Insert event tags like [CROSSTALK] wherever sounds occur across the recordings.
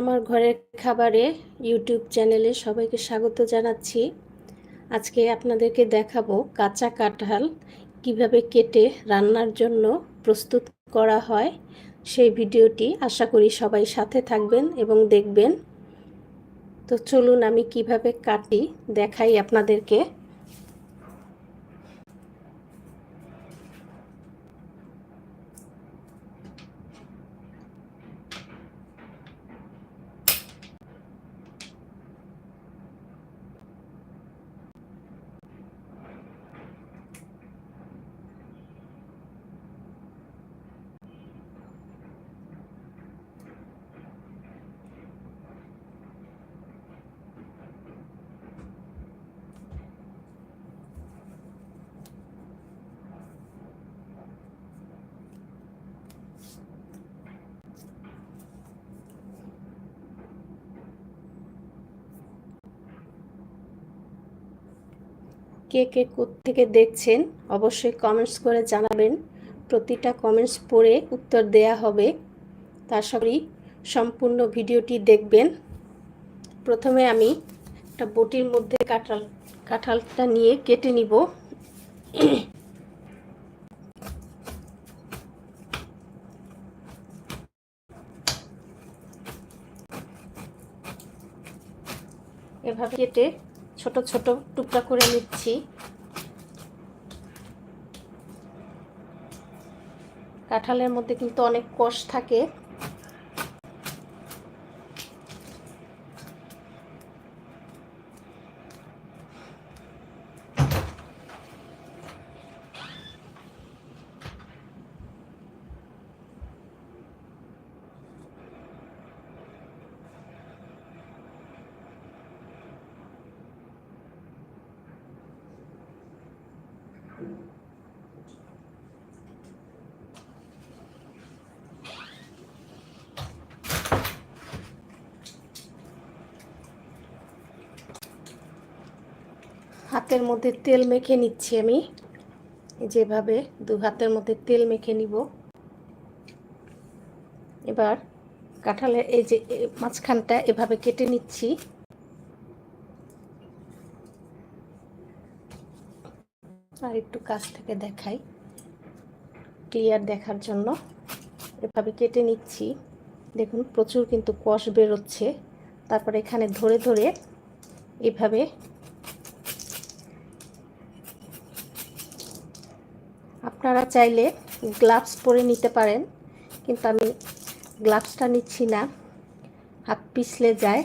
আমার ঘরের খাবারে ইউটিউব চ্যানেলে সবাইকে স্বাগত জানাচ্ছি। আজকে আপনাদেরকে দেখাবো কাঁচা কাঁঠাল কীভাবে কেটে রান্নার জন্য প্রস্তুত করা হয়। সেই ভিডিওটি আশা করি সবাই সাথে থাকবেন এবং দেখবেন। তো চলুন আমি কীভাবে কাটি দেখাই আপনাদেরকে। কে কে থেকে দেখছেন, অবশ্যই কমেন্টস করে জানাবেন। প্রতিটা কমেন্টস পড়ে উত্তর দেয়া হবে। তার সবই সম্পূর্ণ ভিডিওটি দেখবেন। প্রথমে আমি একটা বটির মধ্যে কাঁঠাল, কাঁঠালটা নিয়ে কেটে নিব। এভাবে কেটে ছোট ছোট টুকরা করে নিচ্ছি। কাঁঠালের মধ্যে কিন্তু অনেক কষ থাকে। হাতের মধ্যে তেল মেখে নিচ্ছি আমি। যেভাবে দু হাতের মধ্যে তেল মেখে নিব। এবার কাঁঠালের এই যে মাঝখানটা এভাবে কেটে নিচ্ছি। আর একটু কাছ থেকে দেখাই। ক্লিয়ার দেখার জন্য এভাবে কেটে নিচ্ছি। দেখুন, প্রচুর কিন্তু কষ বেরোচ্ছে। তারপর এখানে ধরে ধরে এভাবে আপনারা চাইলে গ্লাভস পরে নিতে পারেন, কিন্তু আমি গ্লাভসটা নিচ্ছি না। হাত পিছলে যায়,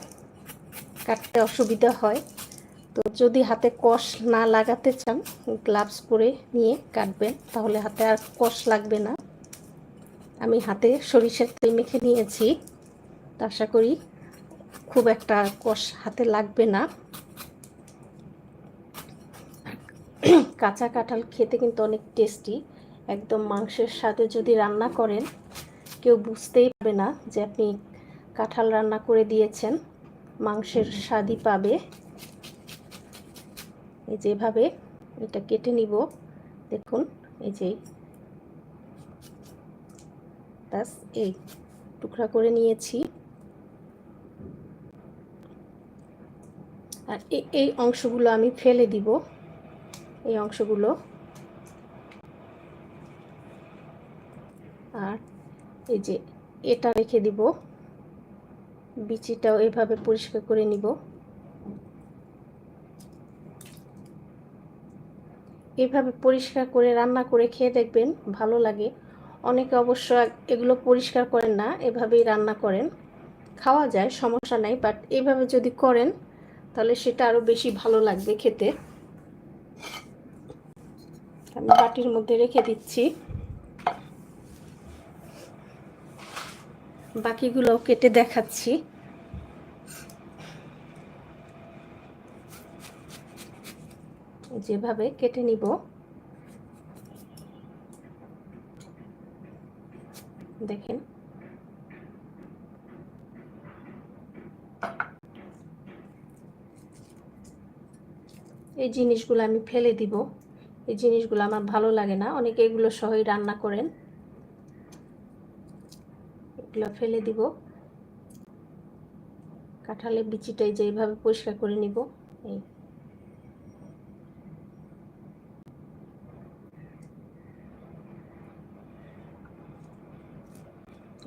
কাটতে অসুবিধা হয়। তো যদি হাতে কষ না লাগাতে চান গ্লাভস পরে নিয়ে কাটবেন, তাহলে হাতে আর কষ লাগবে না। আমি হাতে সরিষার তেল মেখে নিয়েছি আশা করি খুব একটা কষ হাতে লাগবে না। কাঁচা কাঁঠাল খেতে কিন্তু অনেক টেস্টি একদম মাংসের সাথে যদি রান্না করেন, কেউ বুঝতেই পারবে না যে আপনি কাঁঠাল রান্না করে দিয়েছেন, মাংসের স্বাদই পাবে। এই যেভাবে এটা কেটে নিব। দেখুন, এই যে ব্যাস, এই টুকরা করে নিয়েছি। আর এই অংশগুলো আমি ফেলে দিব। এই অংশগুলো। আর এই যে এটা রেখে দিব। বিচিটাও এভাবে পরিষ্কার করে নিব। এভাবে পরিষ্কার করে রান্না করে খেয়ে দেখবেন ভালো লাগে। অনেকে অবশ্য এগুলো পরিষ্কার করেন না, এভাবেই রান্না করেন। খাওয়া যায়, সমস্যা নাই বাট এভাবে যদি করেন, তাহলে সেটা আরও বেশি ভালো লাগবে খেতে। আমি বাটির মধ্যে রেখে দিচ্ছি। বাকিগুলো কেটে দেখাচ্ছি। যেভাবে কেটে নিব। দেখেন। এই জিনিসগুলো আমি ফেলে দিব। এই জিনিসগুলো আমার ভালো লাগে না। অনেকে এগুলো সহই রান্না করেন। এগুলো ফেলে দিব। কাঁঠালের বিচিটাই যে এইভাবে পরিষ্কার করে নিব, এই।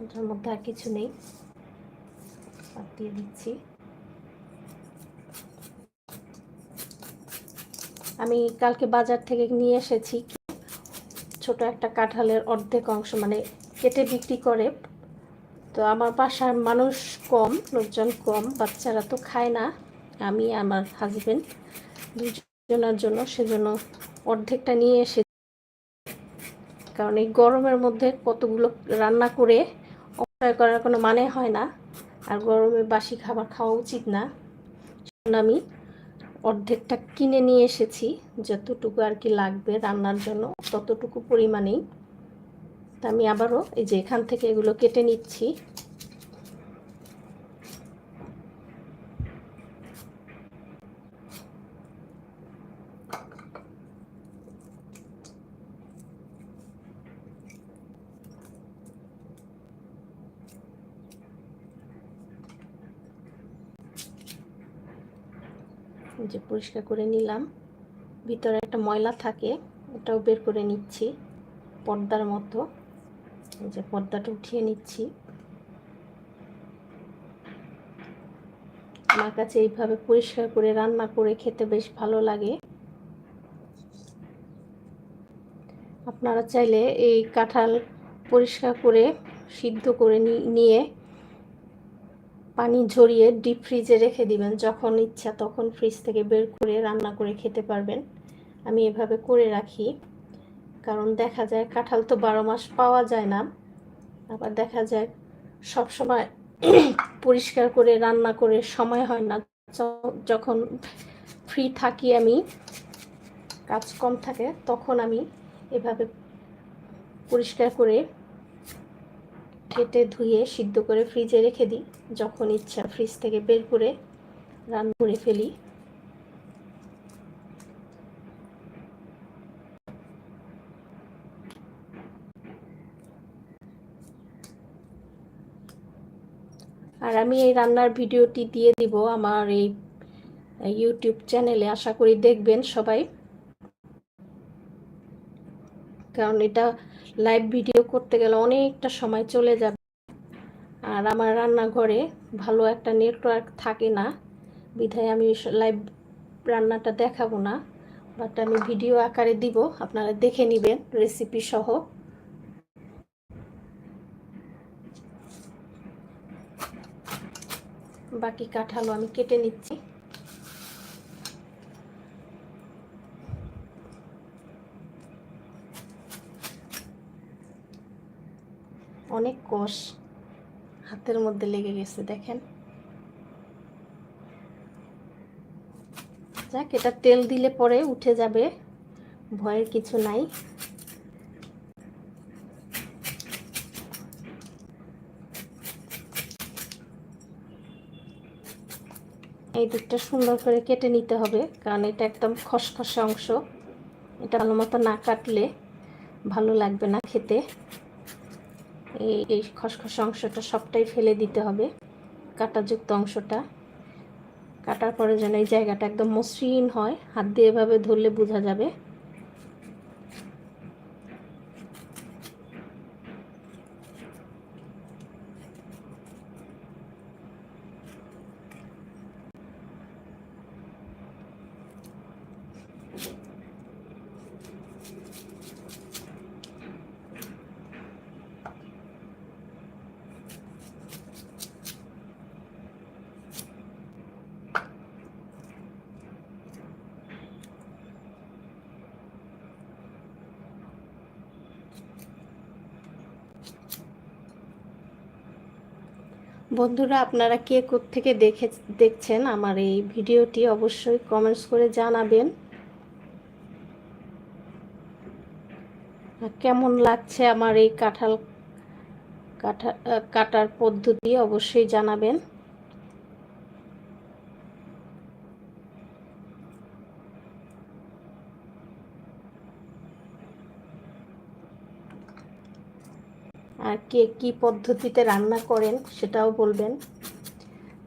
এটার মধ্যে আর কিছু নেই। দিয়ে দিচ্ছি। আমি কালকে বাজার থেকে নিয়ে এসেছি ছোট একটা কাঁঠালের অর্ধেক অংশ মানে কেটে বিক্রি করে। তো আমার বাসার মানুষ কম, লোকজন কম, বাচ্চারা তো খায় না। আমি, আমার হাজব্যান্ড দুজনের জন্য সেজন্য অর্ধেকটা নিয়ে এসে কারণ এই গরমের মধ্যে কতগুলো রান্না করে অপচয় করার কোনো মানে হয় না। আর গরমে বাসি খাবার খাওয়া উচিত না। আমি অর্ধেকটা কিনে নিয়ে এসেছি। যতটুকু আর কি লাগবে রান্নার জন্য, ততটুকু পরিমাণেই। তা আমি আবারও এই যে এখান থেকে এগুলো কেটে নিচ্ছি। যে পরিষ্কার করে নিলাম। ভিতরে একটা ময়লা থাকে, ওটাও বের করে নিচ্ছি পর্দার মতো। যে পর্দাটা উঠিয়ে নিচ্ছি। আমার কাছে এইভাবে পরিষ্কার করে রান্না করে খেতে বেশ ভালো লাগে। আপনারা চাইলে এই কাঁঠাল পরিষ্কার করে সিদ্ধ করে নিয়ে পানি ঝরিয়ে ডিপ ফ্রিজে রেখে দিবেন। যখন ইচ্ছা তখন ফ্রিজ থেকে বের করে রান্না করে খেতে পারবেন। আমি এভাবে করে রাখি, কারণ দেখা যায় কাঁঠাল তো বারো মাস পাওয়া যায় না। আবার দেখা যায় সব সময় [CLEARS THROAT] পরিষ্কার করে রান্না করে সময় হয় না। যখন ফ্রি থাকি আমি, কাজ কম থাকে, তখন আমি এভাবে পরিষ্কার করে কেটে ধুয়ে সিদ্ধ করে ফ্রিজে রেখে দিই, যখন ইচ্ছা। ফ্রিজ থেকে বের করে রান্না করে ফেলি। আর আমি এই রান্নার ভিডিওটি দিয়ে দিব আমার এই ইউটিউব চ্যানেলে আশা করি দেখবেন সবাই। কারণ এটা লাইভ ভিডিও করতে গেলে অনেকটা সময় চলে যাবে। আর আমার রান্নাঘরে ভালো একটা নেটওয়ার্ক থাকে না। বিধায় আমি লাইভ রান্নাটা দেখাবো না বাট আমি ভিডিও আকারে দিব, আপনারা দেখে নেবেন রেসিপি সহ। বাকি কাঁঠালও আমি কেটে নিচ্ছি। অনেক কষ হাতের মধ্যে লেগে গেছে, দেখেন। যাক, এটা তেল দিলে পরে উঠে যাবে, ভয়ের কিছু নাই। এই দিকটা সুন্দর করে কেটে নিতে হবে, কারণ এটা একদম খসখসে অংশ। এটা ভালো মতো না কাটলে ভালো লাগবে না খেতে। এই এই খসখস অংশটা সবটাই ফেলে দিতে হবে, কাটাযুক্ত অংশটা। কাটার পরে যেন এই জায়গাটা একদম মসৃণ হয়, হাত দিয়ে এভাবে ধরলে বোঝা যাবে। বন্ধুরা, আপনারা কে থেকে দেখে, দেখছেন আমার এই ভিডিওটি অবশ্যই কমেন্টস করে জানাবেন। কেমন লাগছে আমার এই কাঁঠাল কাঁঠাল কাটার পদ্ধতি অবশ্যই জানাবেন আর কে কী পদ্ধতিতে রান্না করেন সেটাও বলবেন।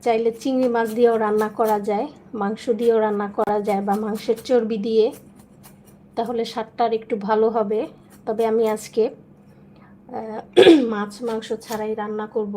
চাইলে চিংড়ি মাছ দিয়েও রান্না করা যায়, মাংস দিয়েও রান্না করা যায় বা মাংসের চর্বি দিয়ে, তাহলে স্বাদটার একটু ভালো হবে। তবে আমি আজকে [CLEARS THROAT] মাছ মাংস ছাড়াই রান্না করব।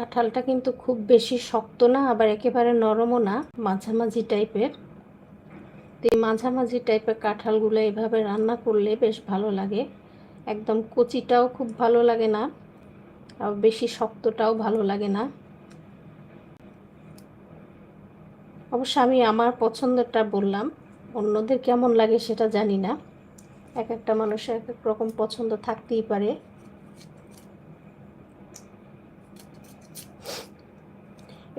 কাঁঠালটা কিন্তু খুব বেশি শক্ত না, আবার একেবারে নরমও না, মাঝামাঝি টাইপের। তো এই মাঝামাঝি টাইপের কাঁঠালগুলো এভাবে রান্না করলে বেশ ভালো লাগে। একদম কচিটাও খুব ভালো লাগে না, আর বেশি শক্তটাও ভালো লাগে না। অবশ্য আমি আমার পছন্দটা বললাম, অন্যদের কেমন লাগে সেটা জানি না। এক একটা মানুষের এক এক রকম পছন্দ থাকতেই পারে।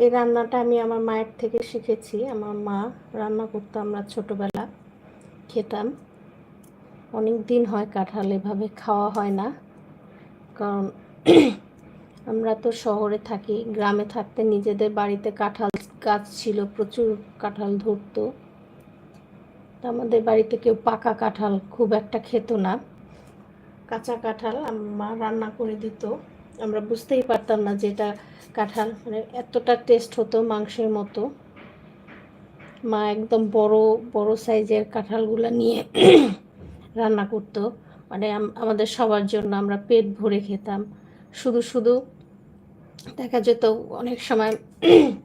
এই রান্নাটা আমি আমার মায়ের থেকে শিখেছি। আমার মা রান্না করতো, আমরা ছোটোবেলা খেতাম। অনেক দিন হয় কাঁঠাল এভাবে খাওয়া হয় না। কারণ আমরা তো শহরে থাকি, গ্রামে থাকতে নিজেদের বাড়িতে কাঁঠাল গাছ ছিল, প্রচুর কাঁঠাল ধরতো। আমাদের বাড়িতে কেউ পাকা কাঁঠাল খুব একটা খেত না। কাঁচা কাঁঠাল মা রান্না করে দিত। আমরা বুঝতেই পারতাম না যে এটা কাঁঠাল। মানে এতটা টেস্ট হতো মাংসের মতো। মা একদম বড় বড় সাইজের কাঁঠালগুলো নিয়ে [CLEARS THROAT] রান্না করতো। মানে আমাদের সবার জন্য আমরা পেট ভরে খেতাম। শুধু শুধু দেখা যেত অনেক সময় [CLEARS THROAT]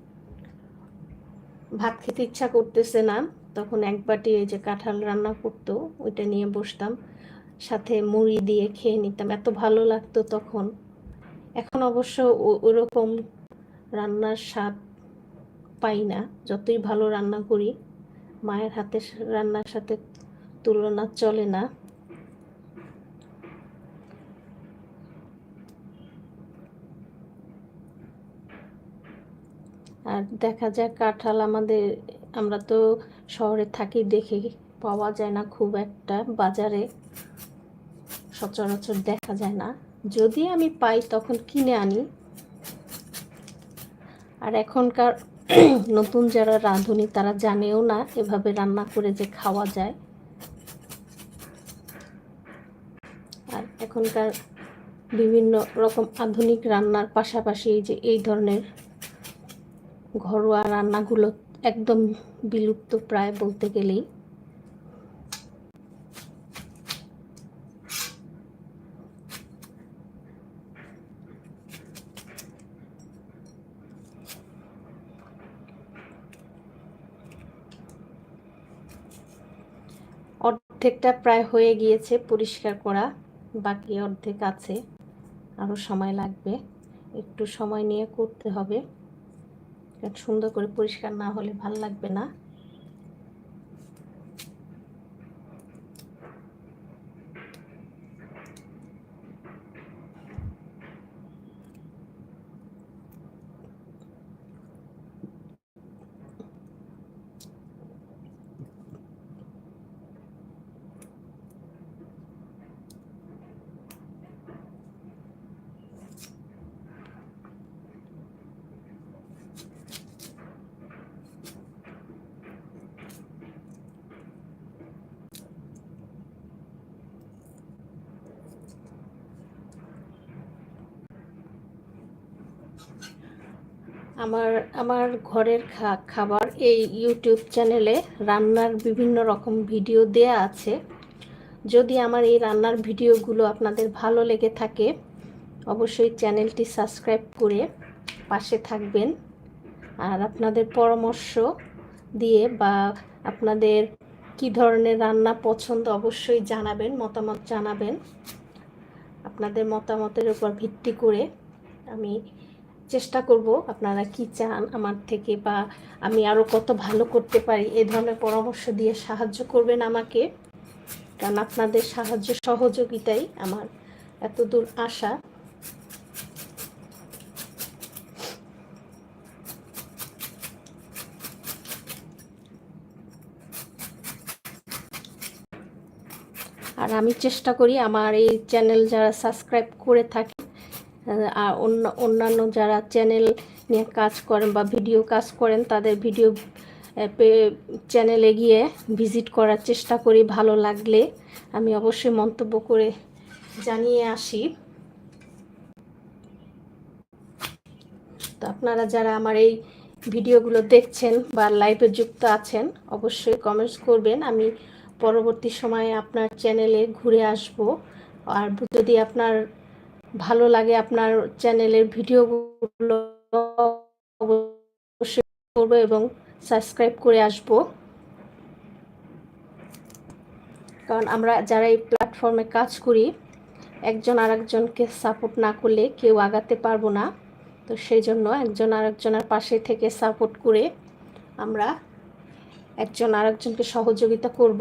ভাত খেতে ইচ্ছা করতেছে না, তখন এক বাটি এই যে কাঁঠাল রান্না করতো, ওইটা নিয়ে বসতাম। সাথে মুড়ি দিয়ে খেয়ে নিতাম। এত ভালো লাগতো তখন। এখন অবশ্য ওরকম রান্নার স্বাদ পাই না। যতই ভালো রান্না করি, মায়ের হাতের রান্নার সাথে তুলনা চলে না। আর দেখা যায় কাঁঠাল আমাদের, আমরা তো শহরে থাকি দেখে পাওয়া যায় না খুব একটা, বাজারে সচরাচর দেখা যায় না। যদি আমি পাই তখন কিনে আনি। আর এখনকার [CLEARS THROAT] নতুন যারা রাঁধুনি, তারা জানেও না এভাবে রান্না করে যে খাওয়া যায়। আর এখনকার বিভিন্ন রকম আধুনিক রান্নার পাশাপাশি যে এই ধরনের ঘরোয়া রান্নাগুলো একদম বিলুপ্ত প্রায় বলতে গেলেই। অর্ধেকটা প্রায় হয়ে গিয়েছে পরিষ্কার করা, বাকি অর্ধেক আছে। আরও সময় লাগবে, একটু সময় নিয়ে করতে হবে। সুন্দর করে পরিষ্কার না হলে ভালো লাগবে না। আমার আমার ঘরের খাবার এই ইউটিউব চ্যানেলে রান্নার বিভিন্ন রকম ভিডিও দেয়া আছে। যদি আমার এই রান্নার ভিডিওগুলো আপনাদের ভালো লেগে থাকে, অবশ্যই চ্যানেলটি সাবস্ক্রাইব করে পাশে থাকবেন। আর আপনাদের পরামর্শ দিয়ে বা আপনাদের কি ধরনের রান্না পছন্দ অবশ্যই জানাবেন, মতামত জানাবেন। আপনাদের মতামতের উপর ভিত্তি করে আমি চেষ্টা করব আপনারা কি চান আমার থেকে বা আমি আরও কত ভালো করতে পারি, এ ধরনের পরামর্শ দিয়ে সাহায্য করবেন আমাকে। কারণ আপনাদের সাহায্য সহযোগিতাই আমার এত দূর আসা আর আমি চেষ্টা করি আমার এই চ্যানেল যারা সাবস্ক্রাইব করে থাকে অন্য, অন্যান্য যারা চ্যানেল নিয়ে কাজ করেন বা ভিডিও কাজ করেন, তাদের ভিডিও চ্যানেলে গিয়ে ভিজিট করার চেষ্টা করি ভালো লাগলে। আমি অবশ্যই মন্তব্য করে জানিয়ে আসি। তো আপনারা যারা আমার এই ভিডিওগুলো দেখছেন বা লাইভে যুক্ত আছেন, অবশ্যই কমেন্টস করবেন। আমি পরবর্তী সময়ে আপনার চ্যানেলে ঘুরে আসব। আর যদি আপনার ভালো লাগে আপনার চ্যানেলের ভিডিওগুলো অবশ্যই করব এবং সাবস্ক্রাইব করে আসব। কারণ আমরা যারা এই প্ল্যাটফর্মে কাজ করি, একজন আরেকজনকে সাপোর্ট না করলে কেউ আগাতে পারব না। তো সেই জন্য একজন আরেকজনের পাশে থেকে সাপোর্ট করে আমরা একজন আরেকজনকে সহযোগিতা করব।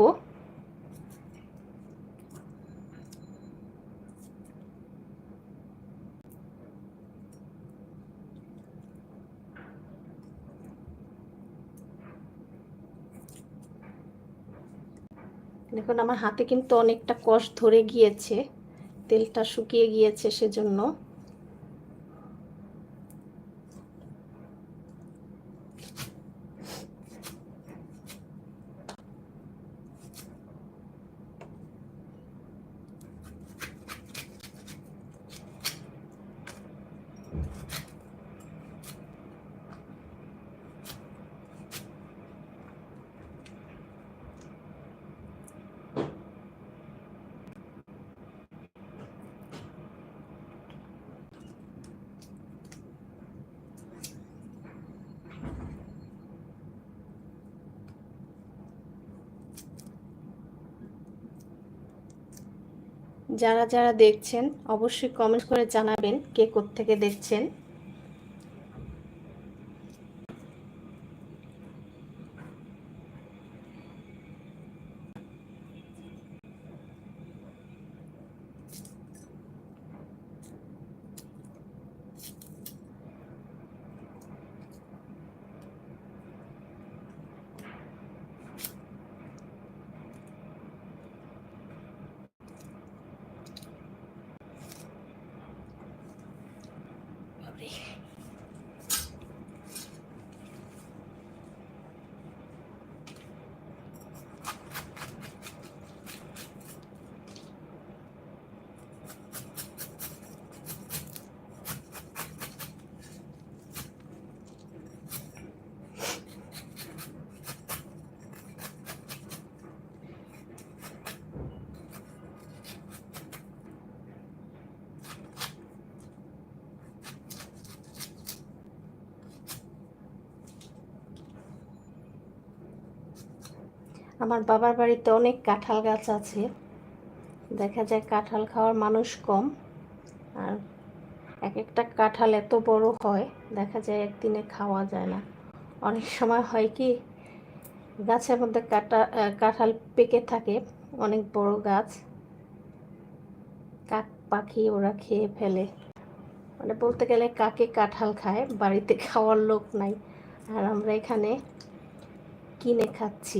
দেখুন আমার হাতে কিন্তু অনেকটা কষ ধরে গিয়েছে তেলটা শুকিয়ে গিয়েছে সেজন্য। যারা যারা দেখছেন অবশ্যই কমেন্ট করে জানাবেন কে থেকে দেখছেন। আমার বাবার বাড়িতে অনেক কাঁঠাল গাছ আছে। দেখা যায় কাঁঠাল খাওয়ার মানুষ কম। আর এক একটা কাঁঠাল এত বড় হয়, দেখা যায় একদিনে খাওয়া যায় না। অনেক সময় হয় কি, গাছের মধ্যে কাটা কাঁঠাল পেকে থাকে, অনেক বড় গাছ। কাক পাখি ওরা খেয়ে ফেলে। মানে বলতে গেলে কাকে কাঁঠাল খায়, বাড়িতে খাওয়ার লোক নাই। আর আমরা এখানে কিনে খাচ্ছি।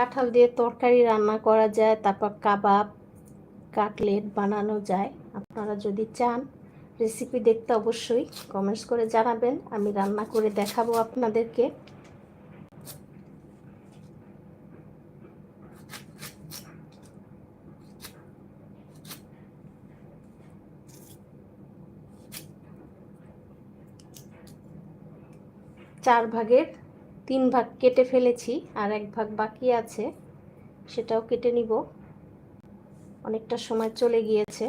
কাঁঠাল দিয়ে তরকারি রান্না করা যায়, তারপর কাবাব, কাটলেট বানানো যায়। আপনারা যদি চান রেসিপি দেখতে অবশ্যই কমেন্টস করে জানাবেন, আমি রান্না করে দেখাবো আপনাদেরকে। চার ভাগের তিন ভাগ কেটে ফেলেছি আর এক ভাগ বাকি আছে, সেটাও কেটে নিব। অনেকটা সময় চলে গিয়েছে।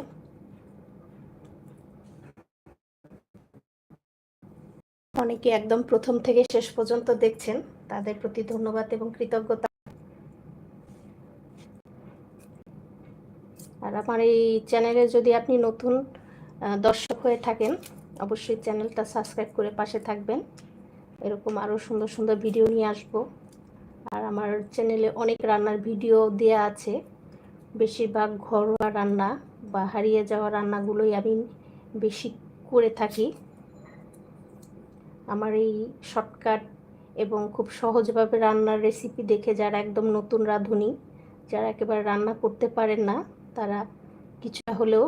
অনেকে একদম প্রথম থেকে শেষ পর্যন্ত দেখছেন, তাদের প্রতি ধন্যবাদ এবং কৃতজ্ঞতা। আর আমার এই চ্যানেলে যদি আপনি নতুন দর্শক হয়ে থাকেন, অবশ্যই চ্যানেলটা সাবস্ক্রাইব করে পাশে থাকবেন। এরকম আরও সুন্দর সুন্দর ভিডিও নিয়ে আসব। আর আমার চ্যানেলে অনেক রান্নার ভিডিও দেয়া আছে। বেশিরভাগ ঘরোয়া রান্না বা হারিয়ে যাওয়া রান্নাগুলোই আমি বেশি করে থাকি। আমার এই শর্টকাট এবং খুব সহজভাবে রান্নার রেসিপি দেখে যারা একদম নতুন রাঁধুনি, যারা একেবারে রান্না করতে পারেন না, তারা কিছুটা হলেও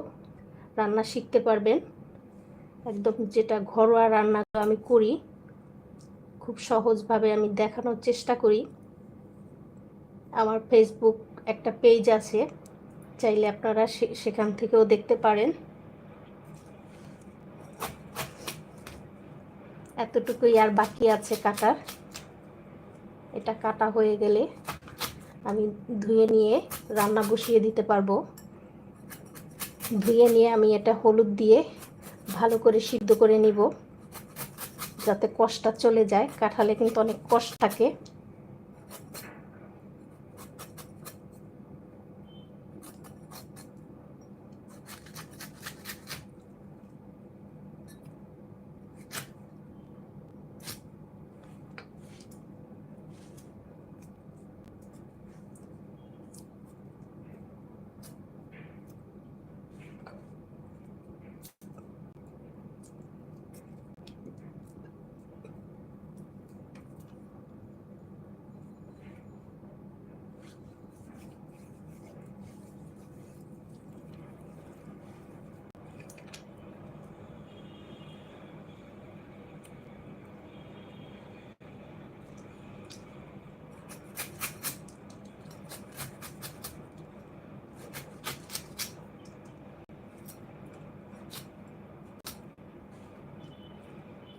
রান্না শিখতে পারবেন। একদম যেটা ঘরোয়া রান্না আমি করি খুব সহজভাবে আমি দেখানোর চেষ্টা করি। আমার ফেসবুক একটা পেজ আছে, চাইলে আপনারা সেখান থেকেও দেখতে পারেন। এতটুকুই আর বাকি আছে কাটার। এটা কাটা হয়ে গেলে আমি ধুয়ে নিয়ে রান্না বসিয়ে দিতে পারব। ধুয়ে নিয়ে আমি এটা হলুদ দিয়ে ভালো করে সিদ্ধ করে নিব। যাতে কষ্টটা চলে যায় কাঁঠালে কিন্তু অনেক কষ্ট থাকে।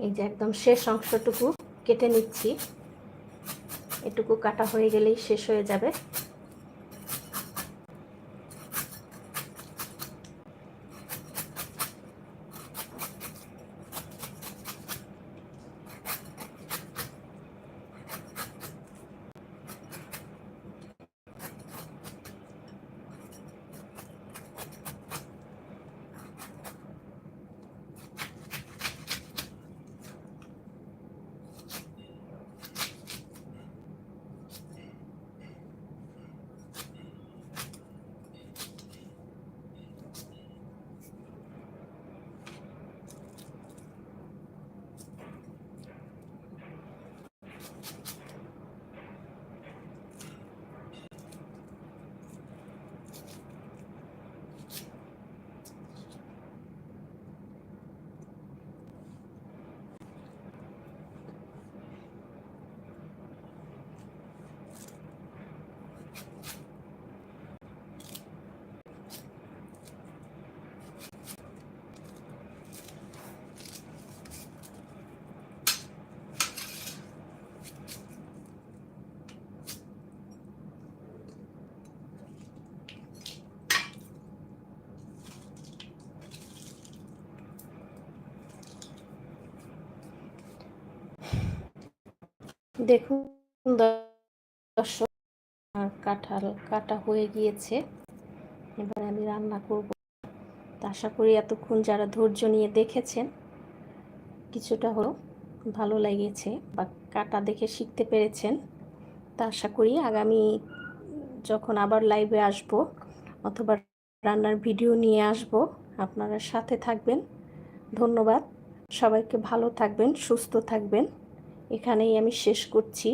এই যে একদম শেষ অংশটুকু কেটে নিচ্ছি। এটুকু কাটা হয়ে গেলেই শেষ হয়ে যাবে। দেখুন দর্শক কাঁঠাল কাটা হয়ে গিয়েছে। এবার আমি রান্না করব। আশা করি এতক্ষণ যারা ধৈর্য নিয়ে দেখেছেন, কিছুটা হলো ভালো লেগেছে বা কাটা দেখে শিখতে পেরেছেন, তা আশা করি আগামী যখন আবার লাইভে আসব অথবা রান্নার ভিডিও নিয়ে আসব, আপনারা সাথে থাকবেন। ধন্যবাদ। সবাইকে ভালো থাকবেন, সুস্থ থাকবেন। এখানেই আমি শেষ করছি।